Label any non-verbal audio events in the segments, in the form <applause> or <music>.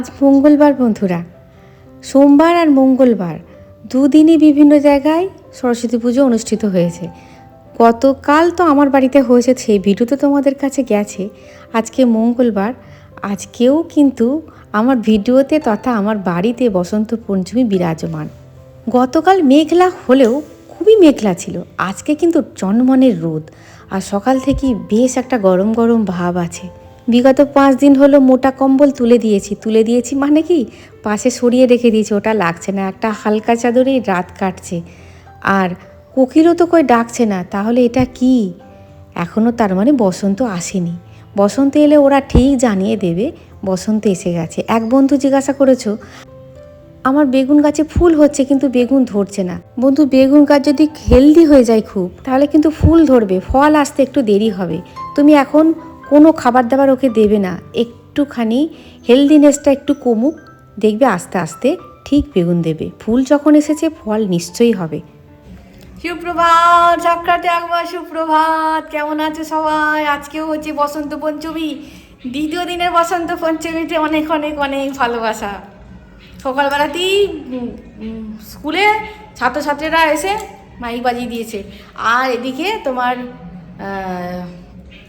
আজ মঙ্গলবার বন্ধুরা। সোমবার আর মঙ্গলবার দুদিনই বিভিন্ন জায়গায় সরস্বতী পুজো অনুষ্ঠিত হয়েছে। গতকাল তো আমার বাড়িতে হয়েছে, সেই ভিডিও তো তোমাদের কাছে গেছে। আজকে মঙ্গলবার, আজকেও কিন্তু আমার ভিডিওতে তথা আমার বাড়িতে বসন্ত পঞ্চমী বিরাজমান। গতকাল মেঘলা হলেও খুবই মেঘলা ছিল। আজকে কিন্তু জন্মনের রোদ। আর সকাল থেকেই বেশ একটা গরম গরম ভাব আছে। বিগত পাঁচ দিন হলো মোটা কম্বল তুলে দিয়েছি তুলে দিয়েছি মানে কি? পাশে সরিয়ে রেখে দিয়েছি, ওটা লাগছে না, একটা হালকা চাদরেই রাত কাটছে। আর কোকিলও তো কই ডাকছে না, তাহলে এটা কি? এখনও তার মানে বসন্ত আসেনি। বসন্ত এলে ওরা ঠিক জানিয়ে দেবে, বসন্ত এসে গেছে। এক বন্ধু জিজ্ঞাসা করেছ, আমার বেগুন গাছে ফুল হচ্ছে কিন্তু বেগুন ধরছে না। বন্ধু, বেগুন গাছ যদি হেলদি হয়ে যায় খুব, তাহলে কিন্তু ফুল ধরবে, ফল আসতে একটু দেরি হবে। তুমি এখন কোনো খাবার দাবার ওকে দেবে না। একটুখানি হেলদিনেসটা একটু কমুক, দেখবে আস্তে আস্তে ঠিক বেগুন দেবে। ফুল যখন এসেছে, ফল নিশ্চয়ই হবে। সুপ্রভাত, চক্রাতে একবার সুপ্রভাত। কেমন আছে সবাই? আজকেও হচ্ছে বসন্ত পঞ্চমী। দ্বিতীয় দিনের বসন্ত পঞ্চমীতে অনেক অনেক অনেক ভালোবাসা। সকালবেলাতেই স্কুলে ছাত্রছাত্রীরা এসে মাইক বাজিয়ে দিয়েছে। আর এদিকে তোমার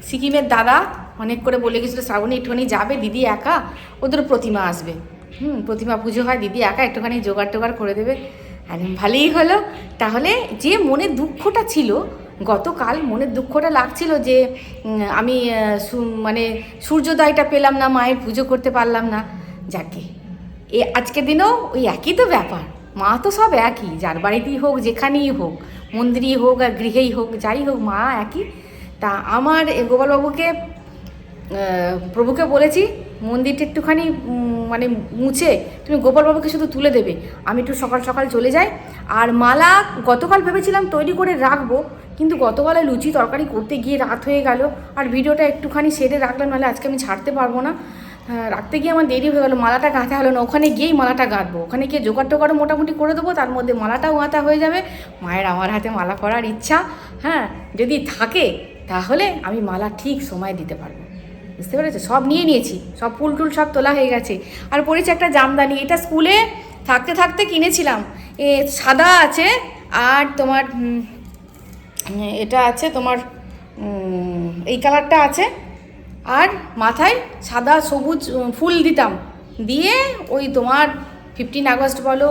সিকিমের দাদা অনেক করে বলে গেছিল, শ্রাবণী, একটুখানি যাবে, দিদি একা, ওদের প্রতিমা আসবে। হুম, প্রতিমা পুজো হয়, দিদি একা, একটুখানি জোগাড় টোগাড় করে দেবে। একদম ভালোই হলো। তাহলে যে মনে দুঃখটা ছিল, গতকাল মনের দুঃখটা লাগছিল যে আমি মানে সূর্যোদয়টা পেলাম না, মায়ের পুজো করতে পারলাম না। যাকে, এ আজকের দিনেও ওই একই তো ব্যাপার। মা তো সব একই, যার বাড়িতেই হোক, যেখানেই হোক, মন্দিরেই হোক আর গৃহেই হোক, যাই হোক, মা একই। তা আমার গোপালবাবুকে প্রভুকে বলেছি, মন্দিরটা একটুখানি মানে মুছে, তুমি গোপালবাবুকে শুধু তুলে দেবে। আমি একটু সকাল সকাল চলে যাই। আর মালা গতকাল ভেবেছিলাম তৈরি করে রাখব, কিন্তু গতকালে লুচি তরকারি করতে গিয়ে রাত হয়ে গেল। আর ভিডিওটা একটুখানি সেরে রাখলাম, নাহলে আজকে আমি ছাড়তে পারব না। রাখতে গিয়ে আমার দেরি হয়ে গেলো, মালাটা গাঁথা হলো না। ওখানে গিয়েই মালাটা গাঁথবো। ওখানে গিয়ে জোগাড় টোগাড়ও মোটামুটি করে দেবো, তার মধ্যে মালাটাও গাঁথা হয়ে যাবে। মায়ের আমার হাতে মালা করার ইচ্ছা। হ্যাঁ যদি থাকে তাহলে আমি মালা ঠিক সময় দিতে পারব। বুঝতে পেরেছ? সব নিয়ে নিয়েছি। সব ফুল টুল সব তোলা হয়ে গেছে। আর পড়েছে একটা জামদানি। এটা স্কুলে থাকতে থাকতে কিনেছিলাম। এ, সাদা আছে আর তোমার এটা আছে তোমার এই কালারটা আছে। আর মাথায় সাদা সবুজ ফুল দিতাম। দিয়ে ওই তোমার ফিফটিন আগস্ট বলো,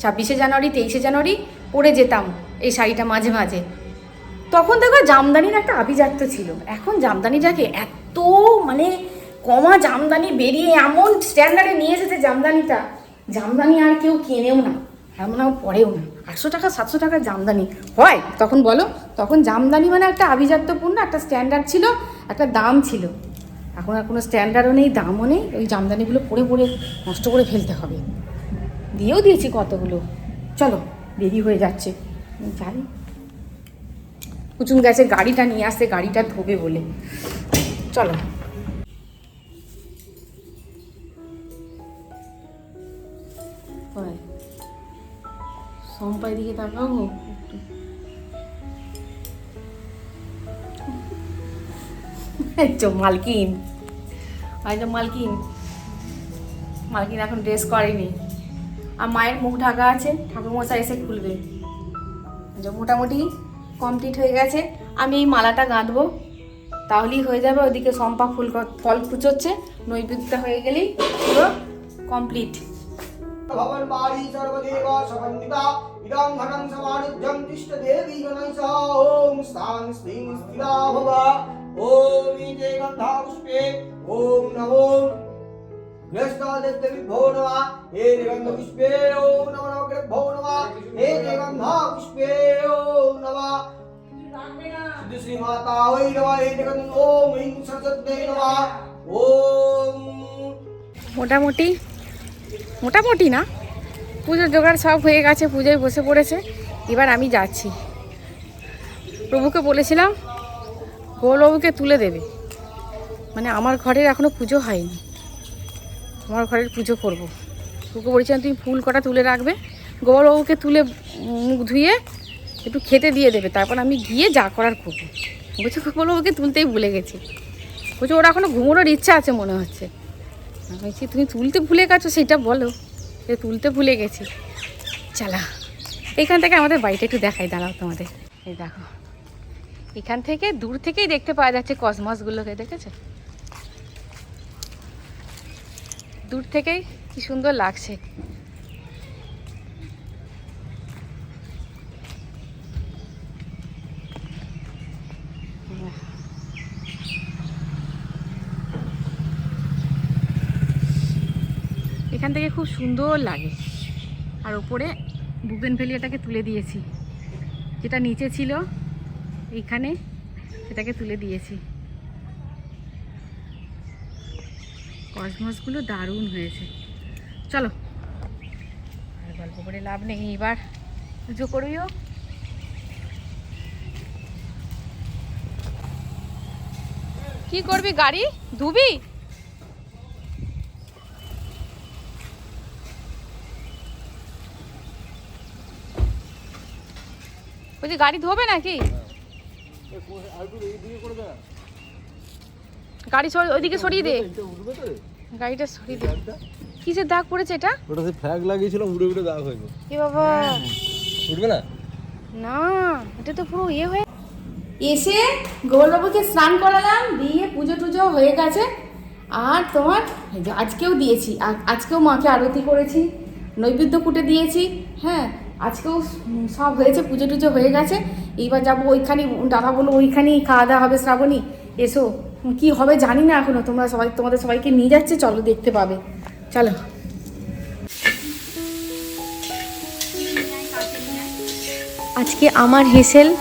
ছাব্বিশে জানুয়ারি, তেইশে জানুয়ারি পরে যেতাম এই শাড়িটা মাঝে মাঝে। তখন দেখো জামদানির একটা আভিজাত্য ছিল। এখন জামদানিটাকে এত মানে কমা জামদানি বেরিয়ে এমন স্ট্যান্ডার্ডে নিয়ে এসেছে জামদানিটা, জামদানি আর কেউ কেনেও না, এমন আর পরেও না। আটশো টাকা, সাতশো টাকা জামদানি হয়, তখন বলো, তখন জামদানি মানে একটা আভিজাত্যপূর্ণ একটা স্ট্যান্ডার্ড ছিল, একটা দাম ছিল। এখন আর কোনো স্ট্যান্ডার্ডও নেই, দামও নেই, ওই জামদানিগুলো পরে পরে নষ্ট করে ফেলতে হবে। দিয়েও দিয়েছি কতগুলো। চলো, দেরি হয়ে যাচ্ছে। যাই। কুচুম গেছে গাড়িটা নিয়ে আসতে গাড়িটা ধোবে বলে। চলো। সম্পাই দিকে তাকাও একটু। মালকিন। এই মালকিন। মালকিন এখন ড্রেস করেনি। আর মায়ের মুখ ঢাকা আছে ঠাকুরমশাই এসে খুলবে। মোটামুটি কমপ্লিট হয়ে গেছে, আমি এই মালাটা গাঁধবো তাহলেই হয়ে যাবে, ওদিকে চম্পা ফুল ফল খুচোচ্ছে নৈবেদ্যটা হয়ে গেলেই পুরো কমপ্লিট ওম নমো समन्विता इदं घटं समारुध्यं तिष्ठदेवी गणैः सह ॐ स्थां स्त्रीं स्थिरा भव ॐ ईते गन्धा पुष्पे ॐ नमो ज्येष्ठादित्यविभो नमः हे गन्धपुष्पे ॐ नमो नमः कृभ्यो नमः हे गन्धा पुष्पे ॐ नमः सिद्धि श्री माता वै नमः हे गन्ध ॐ ह्रीं सरस्वत्यै नमः ॐ মোটামুটি মোটামুটি না পুজোর জোগাড় সব হয়ে গেছে পুজোয় বসে পড়েছে এবার আমি যাচ্ছি প্রভুকে বলেছিলাম গৌরবাবুকে তুলে দেবে মানে আমার ঘরের এখনও পুজো হয়নি আমার ঘরের পুজো করব। প্রভুকে বলেছিলাম তুমি ফুল কটা তুলে রাখবে। গৌরবাবুকে তুলে মুখ ধুয়ে একটু খেতে দিয়ে দেবে। তারপর আমি গিয়ে যা করার করব। বলছে গৌরবাবুকে তুলতেই ভুলে গেছি। বলছে, ওরা এখনও ঘুমোনোর ইচ্ছা আছে মনে হচ্ছে। বলছি, তুমি তুলতে ভুলে গেছো, সেটা বলো। যে তুলতে ভুলে গেছি। চালা, এখান থেকে আমাদের বাড়িটা একটু দেখাই, দাঁড়াও তোমাদের। এই দেখো, এখান থেকে দূর থেকেই দেখতে পাওয়া যাচ্ছে কসমসগুলোকে, দেখেছ? দূর থেকেই কি সুন্দর লাগছে। এখান থেকে খুব সুন্দর লাগে। আর ওপরে বুগেন ভেলিয়াটাকে তুলে দিয়েছি। যেটা নিচে ছিল, এইখানে সেটাকে তুলে দিয়েছি। কসমসগুলো দারুণ হয়েছে। চলো। আর গল্প করে লাভ নেই এবার পুজো করবিও কি করবি গাড়ি? ধুবি? বলছি গাড়ি ধোবে নাকি? গাড়ি ওইদিকে সরিয়ে দে। গাড়িটা সরিয়ে দে কিসের দাগ পড়েছে এটা? ওটাতে ফ্ল্যাগ লাগিয়েছিলাম উড়ে উড়ে দাগ হয়ে গেল। এ বাবা। উঠবে না? না এটা তো পুরো ইয়ে হয়ে এসে গোবরবাবুকে স্নান করালাম দিয়ে পুজো টুজো হয়ে গেছে। আর তোমার আজকেও দিয়েছি আজকেও মাকে আরতি করেছি নৈবেদ্য কুটে দিয়েছি হ্যাঁ আজকেও সব হয়েছে পুজো টুজো হয়ে গেছে। এইবার যাব ওইখানে দাদা বলল ওইখানেই খাওয়া দাওয়া হবে শ্রাবণী। এসো। কি হবে জানি না এখনও। তোমরা সবাই, তোমাদের সবাইকে নিয়ে যাচ্ছে, চলো দেখতে পাবে। চলো। আজকে আমার হেসেল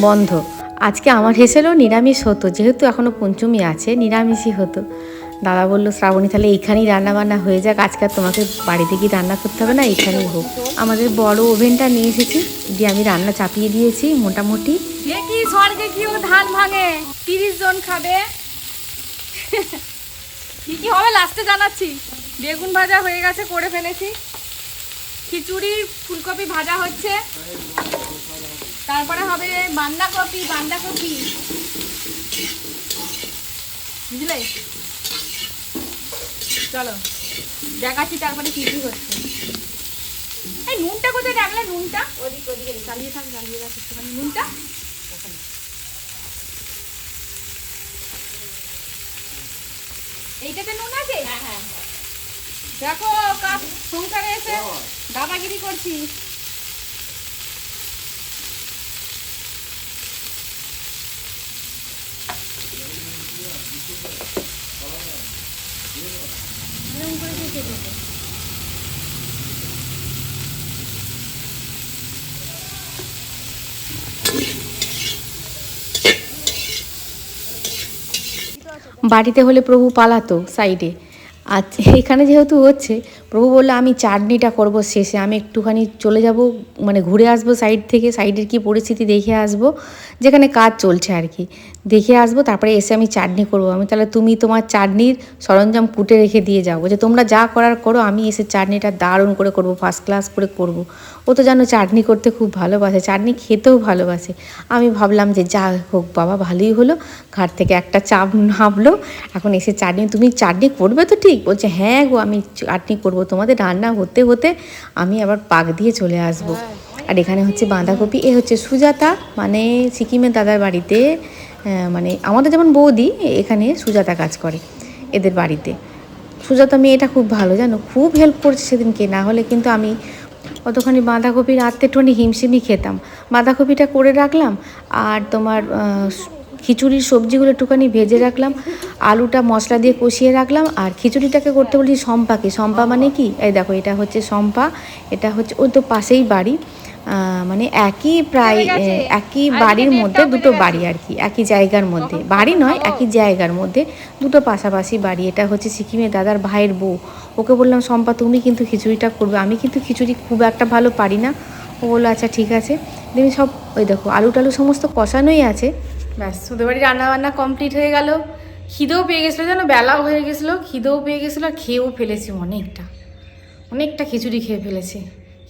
বন্ধ। আজকে আমার হেসেলও নিরামিষ হতো, যেহেতু এখনও পঞ্চমী আছে, নিরামিষই হতো। দাদা বলল, শ্রাবণী, তাহলে এইখানেই রান্না বান্না হয়ে যাক। আজকে তোমাকে বাড়িতে গিয়ে রান্না করতে হবে না, এইখানেই হোক। আমাদের বড় ওভেনটা নিয়ে এসেছি। দিয়ে আমি রান্না চাপিয়ে দিয়েছি মোটামুটি। কি স্বর্গে কি ও ধান ভাঙে। তিরিশ জন খাবে। কি কি হবে লাস্টে জানাচ্ছি। বেগুন ভাজা হয়ে গেছে, করে ফেলেছি। খিচুড়ি, ফুলকপি ভাজা হচ্ছে। তারপরে হবে বান্ধাকপি বান্ধাকপি বুঝলে? চলো, দেখাচ্ছি তারপরে কি কি হচ্ছে। এই নুনটা কোথায় রাখলে নুনটা? ওদিকে ওদিকে চালিয়ে থাক চালিয়ে রাখ একটুখানি। নুনটা? এইটাতে নুন আছে? হ্যাঁ হ্যাঁ। দেখো সংসারে এসে দাদাগিরি করছি। এরকম করে দিয়ে বাড়িতে হলে প্রভু পালাতো সাইডে আর এখানে যেহেতু হচ্ছে, প্রভু বলল, আমি চাটনিটা করব শেষে, আমি একটুখানি চলে যাব মানে ঘুরে আসব সাইড থেকে সাইডের কি পরিস্থিতি দেখে আসব, যেখানে কাজ চলছে আর কি। দেখে আসব তারপরে এসে আমি চাটনি করব। আমি তাহলে তুমি তোমার চাটনির সরঞ্জাম কুটে রেখে দিয়ে যাও। যে তোমরা যা করার করো আমি এসে চাটনিটা দারুণ করে করব ফার্স্ট ক্লাস করে করব। ও তো জানো চাটনি করতে খুব ভালোবাসে চাটনি খেতেও ভালোবাসে। আমি ভাবলাম যে যা হোক বাবা ভালোই হলো। ঘাট থেকে একটা চাপ নামলো। এখন এসে চাটনি তুমি চাটনি করবে তো ঠিক? বলছে হ্যাঁ গো আমি চাটনি করব। তোমাদের রান্না হতে হতে আমি আবার পাক দিয়ে চলে আসব। আর এখানে হচ্ছে বাঁধাকপি এ হচ্ছে সুজাতা মানে সিকিমের দাদার বাড়িতে। মানে আমাদের যেমন বৌদি, এখানে সুজাতা কাজ করে এদের বাড়িতে। সুজাতা মেয়েটা খুব ভালো, জানো? খুব হেল্প করছে সেদিনকে, না হলে কিন্তু আমি কতখানি বাঁধাকপি রাত্রে একটুখানি হিমশিমি খেতাম। বাঁধাকপিটা করে রাখলাম আর তোমার খিচুড়ির সবজিগুলো একটুখানি ভেজে রাখলাম, আলুটা মশলা দিয়ে কষিয়ে রাখলাম আর খিচুড়িটাকে করতে বলি সম্পাকে সম্পা মানে কি? এই দেখো, এটা হচ্ছে সম্পা এটা হচ্ছে ওই তো পাশেই বাড়ি। মানে একই প্রায় একই বাড়ির মধ্যে দুটো বাড়ি আর কি একই জায়গার মধ্যে। বাড়ি নয় একই জায়গার মধ্যে দুটো পাশাপাশি বাড়ি। এটা হচ্ছে সিকিমের দাদার ভাইয়ের বউ। ওকে বললাম সম্পা তুমি কিন্তু খিচুড়িটা করবে। আমি কিন্তু খিচুড়ি খুব একটা ভালো পারি না। ও বলল আচ্ছা ঠিক আছে। দেখি সব ওই দেখো আলু টালু সমস্ত কষানোই আছে। ব্যাস ওদের বাড়ি রান্না বান্না কমপ্লিট হয়ে গেল। খিদেও পেয়ে গেছিল যেন বেলাও হয়ে গেছিল। খিদেও পেয়ে গেছিল খেয়েও ফেলেছি অনেকটা। অনেকটা খিচুড়ি খেয়ে ফেলেছি।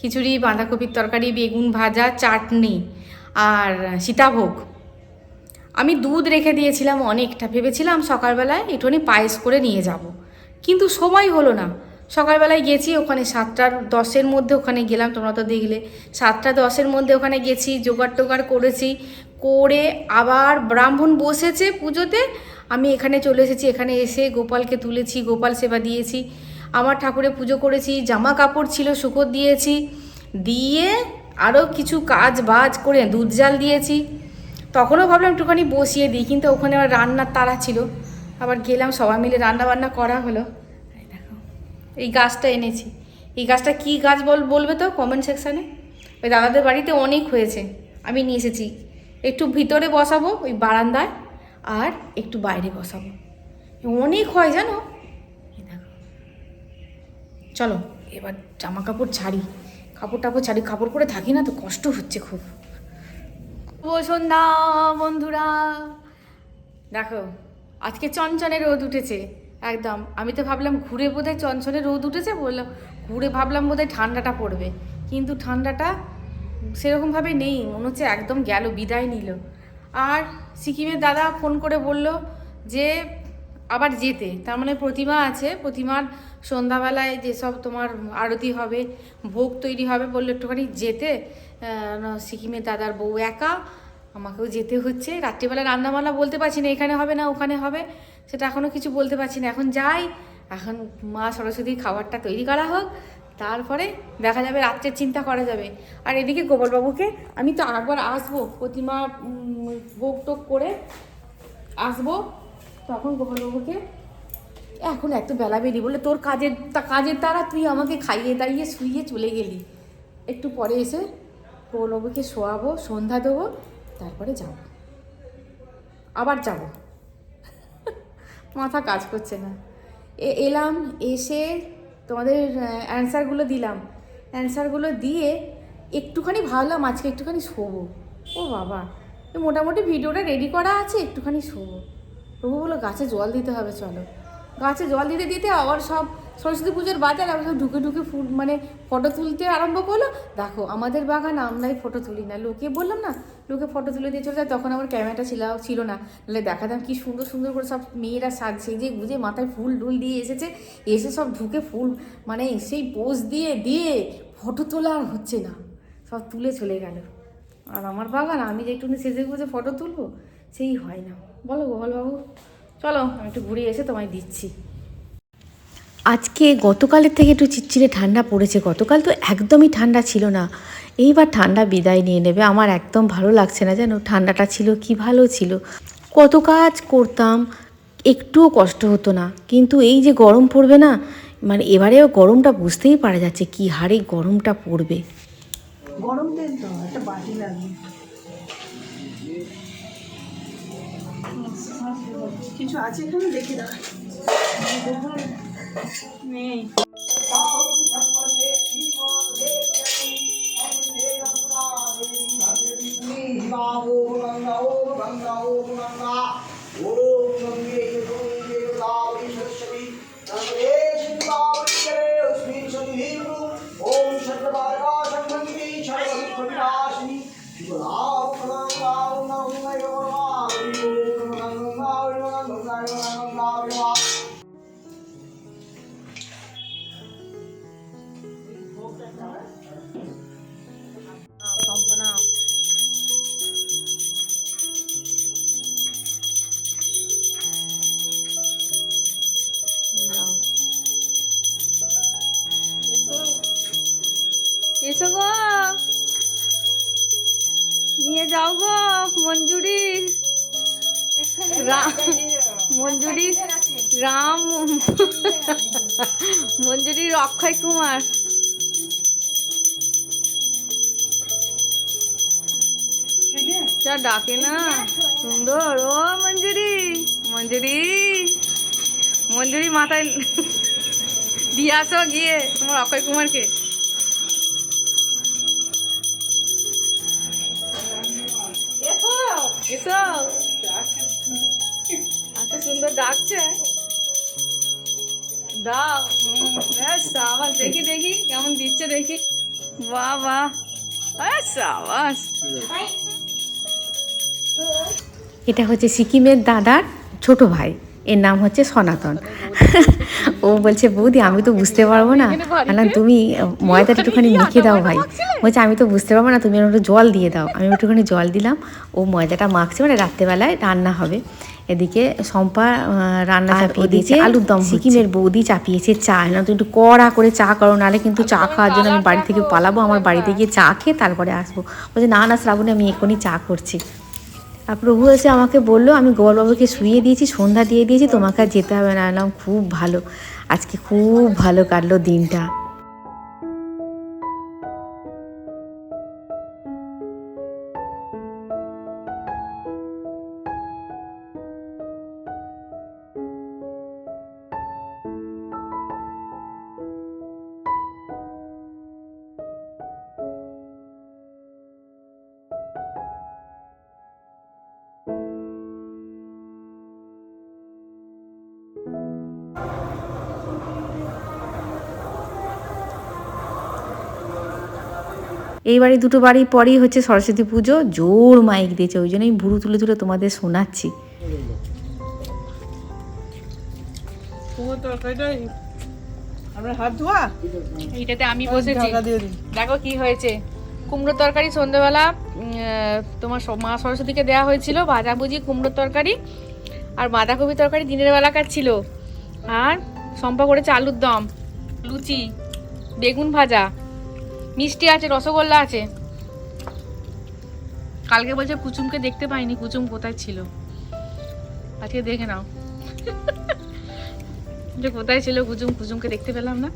খিচুড়ি, বাঁধাকপির তরকারি, বেগুন ভাজা, চাটনি আর সীতাভোগ। আমি দুধ রেখে দিয়েছিলাম অনেকটা। ভেবেছিলাম সকালবেলায় একটুখানি পায়েস করে নিয়ে যাব। কিন্তু সময় হলো না। সকালবেলায় গেছি ওখানে সাতটার দশের মধ্যে ওখানে গেলাম। তোমরা তো দেখলে, সাতটা দশের মধ্যে ওখানে গেছি, জোগাড় টোগাড় করেছি, করে আবার ব্রাহ্মণ বসেছে পুজোতে। আমি এখানে চলে এসেছি, এখানে এসে গোপালকে তুলেছি, গোপাল সেবা দিয়েছি। আমার ঠাকুরে পুজো করেছি, জামা কাপড় ছিল, শুকর দিয়েছি, দিয়ে আরও কিছু কাজ বাজ করে দুধ জাল দিয়েছি। তখনও ভাবলাম একটুখানি বসিয়ে দিই, কিন্তু ওখানে আবার রান্নার তাড়া ছিল। আবার গেলাম, সবাই মিলে রান্না বান্না করা হলো। এই গাছটা এনেছি। এই গাছটা কী গাছ বল, বলবে তো কমেন্ট সেকশানে ওই দাদাদের বাড়িতে অনেক হয়েছে, আমি নিয়ে এসেছি। একটু ভিতরে বসাবো, ওই বারান্দায়, আর একটু বাইরে বসাবো। অনেক হয় জানো? চলো, এবার জামা কাপড় ছাড়ি। কাপড় টাপড় ছাড়ি, কাপড় পরে থাকি না তো কষ্ট হচ্ছে খুব। শুভ সন্ধ্যা, বন্ধুরা। দেখো, আজকে চনচনে রোদ উঠেছে, একদম। আমি তো ভাবলাম ঘুরে বোধহয় চনচনে রোদ উঠেছে, বললাম ঘুরে ভাবলাম বোধহয় ঠান্ডাটা পড়বে। কিন্তু ঠান্ডাটা সেরকমভাবে নেই, মনে হচ্ছে একদম গেল, বিদায় নিল। আর সিকিমের দাদা ফোন করে বলল যে আবার যেতে। তার মানে প্রতিমা আছে, প্রতিমার সন্ধ্যাবেলায় যেসব তোমার আরতি হবে, ভোগ তৈরি হবে বলল একটুখানি যেতে। সিকিমের দাদার বউ একা, আমাকেও যেতে হচ্ছে। রাত্রিবেলা রান্নাবান্না বলতে পারছি না, এখানে হবে না, ওখানে হবে। সেটা এখনও কিছু বলতে পারছি না। এখন যাই, এখন মা সরস্বতীর খাবারটা তৈরি করা হোক, তারপরে দেখা যাবে, রাত্রের চিন্তা করা যাবে। আর এদিকে গোপালবাবুকে আমি তো আরেকবার আসব, প্রতিমা ভোগ টোগ করে আসব। তখন গোপালবাবুকে, এখন এত বেলা বেরি বলে তোর কাজের তা- কাজের দ্বারা তুই আমাকে খাইয়ে দাইয়ে শুইয়ে চলে গেলি। একটু পরে এসে গোপালবাবুকে শোয়াবো, সন্ধ্যা দেবো, তারপরে যাব। আবার যাব। মাথা কাজ করছে না। এ- এলাম, এসে তোমাদের অ্যান্সারগুলো দিলাম। অ্যান্সারগুলো দিয়ে একটুখানি ভাবলাম আজকে একটুখানি শোবো। ও বাবা মোটামুটি ভিডিওটা রেডি করা আছে, একটুখানি শোবো। প্রভু বলো গাছে জল দিতে হবে, চলো। গাছে জল দিতে দিতে আবার সব সরস্বতী পুজোর বাজার আবার সব ঢুকে ঢুকে ফুল মানে ফটো তুলতে আরম্ভ করল। দেখো, আমাদের বাগান আমরাই ফটো তুলি না। লোকে বললাম না, লোকে ফটো তুলে দিয়ে চলে যায়, তখন আমার ক্যামেরাটা ছিল ছিল না। নাহলে দেখাতাম কি সুন্দর সুন্দর করে সব মেয়েরা সাজ সেজে গুজে মাথায় ফুল ডুল দিয়ে এসেছে, এসে সব ঢুকে ফুল মানে সেই পোজ দিয়ে দিয়ে ফটো তোলা আর হচ্ছে না। সব তুলে চলে গেল। আর আমার বাগান, আমি যে একটু সেজে গুজে ফটো তুলবো, সেই হয় না। বলো গোপালবাবু চলো আমি একটু ঘুরে এসে তোমায় দিচ্ছি। আজকে গতকালের থেকে একটু চিটচিটে ঠান্ডা পড়েছে। গতকাল তো একদমই ঠান্ডা ছিল না। এইবার ঠান্ডা বিদায় নিয়ে নেবে। আমার একদম ভালো লাগছে না জানো ঠান্ডাটা ছিল কি ভালো ছিল। কত কাজ করতাম একটুও কষ্ট হতো না। কিন্তু এই যে গরম পড়বে না মানে এবারেও গরমটা বুঝতেই পারা যাচ্ছে কি হারে গরমটা পড়বে। গরম তেল তো একটা বাটি লাগবে। কিছু আছে এখানে দেখে দাও নেই এসো মঞ্জুরি রাম মঞ্জুরির অক্ষয় কুমার। যা ডাকে না। সুন্দর। ও মঞ্জুরি মঞ্জুরি মঞ্জুরি মাথায় দিয়ে আসো গিয়ে তোমার অক্ষয় কুমারকে। বাহ বাহ সাবাস এটা হচ্ছে সিকিমের দাদার ছোট ভাই। এর নাম হচ্ছে সনাতন। ও বলছে বৌদি আমি তো বুঝতে পারব না। না তুমি ময়দাটা একটুখানি মেখে দাও ভাই। বলছে আমি তো বুঝতে পারব না তুমি আমার একটু জল দিয়ে দাও। আমি একটুখানি জল দিলাম। ও ময়দাটা মাখছে মানে রাত্রেবেলায় রান্না হবে। এদিকে শম্পা রান্না চাপিয়ে দিয়েছে। আলুর দম সিকিমের বৌদি চাপিয়েছে চা। না তো একটু কড়া করে চা করো নাহলে কিন্তু চা খাওয়ার জন্য আমি বাড়ি থেকে পালাবো আমার বাড়িতে গিয়ে চা খেয়ে তারপরে আসব। বলছে না না শ্রাবণে আমি এখনই চা করছি। আর প্রভু এসে আমাকে বলল আমি গোপালবাবুকে শুয়ে দিয়েছি সন্ধ্যা দিয়ে দিয়েছি তোমাকে আর যেতে হবে না। এলাম খুব ভালো। আজকে খুব ভালো কাটলো দিনটা। এই বাড়ি দুটো বাড়ি পরেই হচ্ছে সরস্বতী পুজো জোর মাইক দিয়েছে ওই জন্যই ভুরু তুলে তুলে তোমাদের শোনাচ্ছি। কুমোর হাত ধোয়া? এইটাতে আমি বসেছি। দেখো কি হয়েছে। কুমড়োর তরকারি সন্ধ্যেবেলা তোমার মা সরস্বতীকে দেওয়া হয়েছিল ভাজাভুজি কুমড়োর তরকারি আর বাঁধাকপি তরকারি দিনের বেলাকার ছিল? আর সম্পা করেছে আলুর দম লুচি বেগুন ভাজা মিষ্টি আছে রসগোল্লা আছে। কালকে বলছে কুচুমকে দেখতে পাইনি কুচুম কোথায় ছিল? আজকে দেখে নাও। যে কোথায় ছিল কুচুম কুচুমকে দেখতে পেলাম না।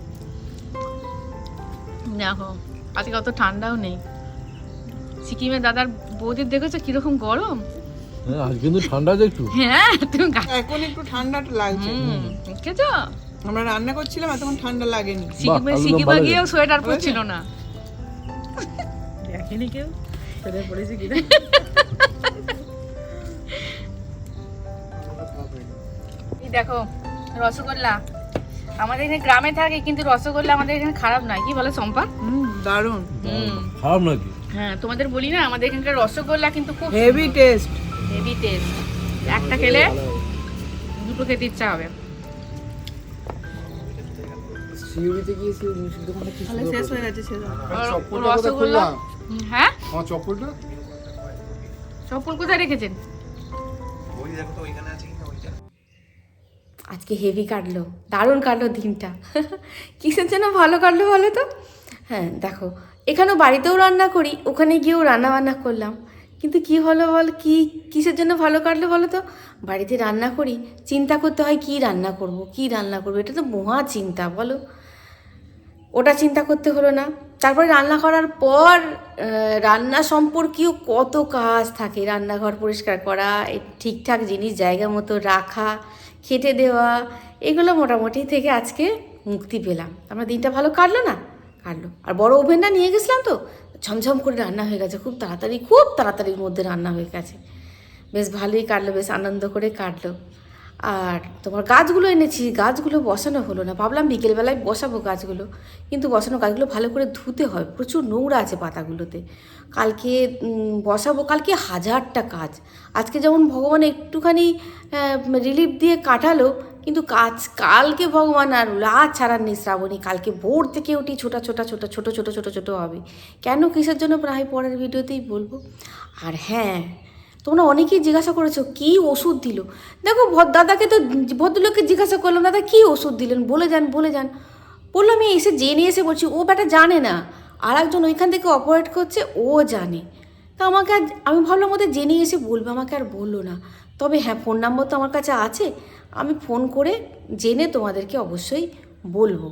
দেখো আজকে অত ঠান্ডাও নেই। সিকিমের দাদার বৌদির দেখেছ কীরকম গরম? হ্যাঁ আজ কিন্তু ঠান্ডা একটু। হ্যাঁ তুমি এখন একটু ঠান্ডাটা লাগছে। দেখেছ? আমরা রান্না করছিলাম এতক্ষণ ঠান্ডা লাগেনি। সিকিমে সিকিমে গিয়েও সোয়েটার পরছিল না। দেখেনি কেউ সেটা পড়েছে কিনা দেখো রসগোল্লা। আমাদের এখানে গ্রামে থাকে কিন্তু রসগোল্লা আমাদের এখানে খারাপ নয়। কি বলে হুম দারুণ। খারাপ নাকি হ্যাঁ তোমাদের বলি না আমাদের এখানকার রসগোল্লা কিন্তু খুব হেভি টেস্ট হেভি টেস্ট একটা খেলে দুটো খেতে ইচ্ছা হবে। শেষ হয়ে গেছে রসগোল্লা? হ্যাঁ? আমার চপ্পলটা? চপ্পল কোথায় রেখেছেন? আজকে হেভি কাটলো দারুণ কাটলো দিনটা। <laughs> কিসের জন্য ভালো কাটলো বলো তো? হ্যাঁ দেখো এখানেও বাড়িতেও রান্না করি ওখানে গিয়েও রান্না বান্না করলাম। কিন্তু কি হলো বল কি কিসের জন্য ভালো কাটলো বলো তো? বাড়িতে রান্না করি চিন্তা করতে হয় কি রান্না করব কি রান্না করব এটা তো মহা চিন্তা বলো। ওটা চিন্তা করতে হলো না। তারপরে রান্না করার পর রান্না সম্পর্কীয় কত কাজ থাকে। রান্নাঘর পরিষ্কার করা ঠিকঠাক জিনিস জায়গা মতো রাখা খেটে দেওয়া, এগুলো মোটামুটি থেকে আজকে মুক্তি পেলাম। আমরা দিনটা ভালো কাটলো না? কাটলো। আর বড় ওভেনটা নিয়ে গেছিলাম তো, ঝমঝম করে রান্না হয়ে গেছে। খুব তাড়াতাড়ি, খুব তাড়াতাড়ির মধ্যে রান্না হয়ে গেছে। বেশ ভালোই কাটলো, বেশ আনন্দ করে কাটলো। আর তোমার গাছগুলো এনেছি, গাছগুলো বসানো হলো না। ভাবলাম বিকেলবেলায় বসাবো গাছগুলো, কিন্তু বসানো গাছগুলো ভালো করে ধুতে হয়। প্রচুর নোংরা আছে পাতাগুলোতে। কালকে বসাবো কালকে হাজারটা কাজ। আজকে যেমন ভগবান একটুখানি রিলিফ দিয়ে কাটালো, কিন্তু কাজ, কালকে ভগবান আর লাজ ছাড়ার নেই শ্রাবণী। কালকে ভোর থেকে উঠি ছোটা ছোটা ছোটা, ছোটো ছোটো ছোটো ছোটো হবে। কেন কিসের জন্য প্রায় পরের ভিডিওতেই বলব? আর হ্যাঁ তোমরা অনেকেই জিজ্ঞাসা করেছ, কি ওষুধ দিল? দেখো দাদাকে তো ভদ্রলোককে জিজ্ঞাসা করলাম, দাদা, কি ওষুধ দিলেন? বলে যান বলে যান। বলল আমি এসে জেনে এসে বলছি, ও ব্যাটা জানে না। আর একজন ওইখান থেকে অপারেট করছে, ও জানে। তা আমাকে আর আমি ভাবলাম, ওদের জেনে এসে বলবে, আমাকে আর বলল না। তবে হ্যাঁ ফোন নাম্বার তো আমার কাছে আছে। আমি ফোন করে জেনে তোমাদেরকে অবশ্যই বলব,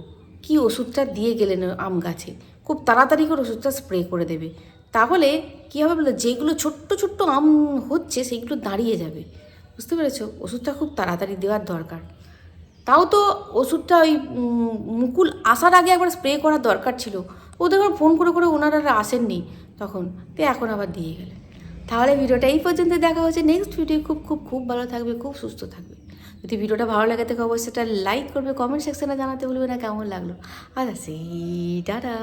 কি ওষুধটা দিয়ে গেলেন আম গাছে। খুব তাড়াতাড়ি করে ওষুধটা স্প্রে করে দেবে। তাহলে কী হবে বলো? যেগুলো ছোট্ট ছোট্ট আম হচ্ছে সেগুলো দাঁড়িয়ে যাবে। বুঝতে পেরেছ? ওষুধটা খুব তাড়াতাড়ি দেওয়ার দরকার। তাও তো ওষুধটা ওই মুকুল আসার আগে একবার স্প্রে করার দরকার ছিল। ওদের ফোন করে করে ওনারা আসেননি তখন। তো এখন আবার দিয়ে গেলে। তাহলে ভিডিওটা এই পর্যন্ত দেখা হচ্ছে। নেক্সট ভিডিও খুব খুব খুব ভালো থাকবে, খুব সুস্থ থাকবে। যদি ভিডিওটা ভালো লাগে থাকে অবশ্যই সেটা লাইক করবে কমেন্ট সেকশানে জানাতে বলবে না, কেমন লাগল? আর সেই টাটা!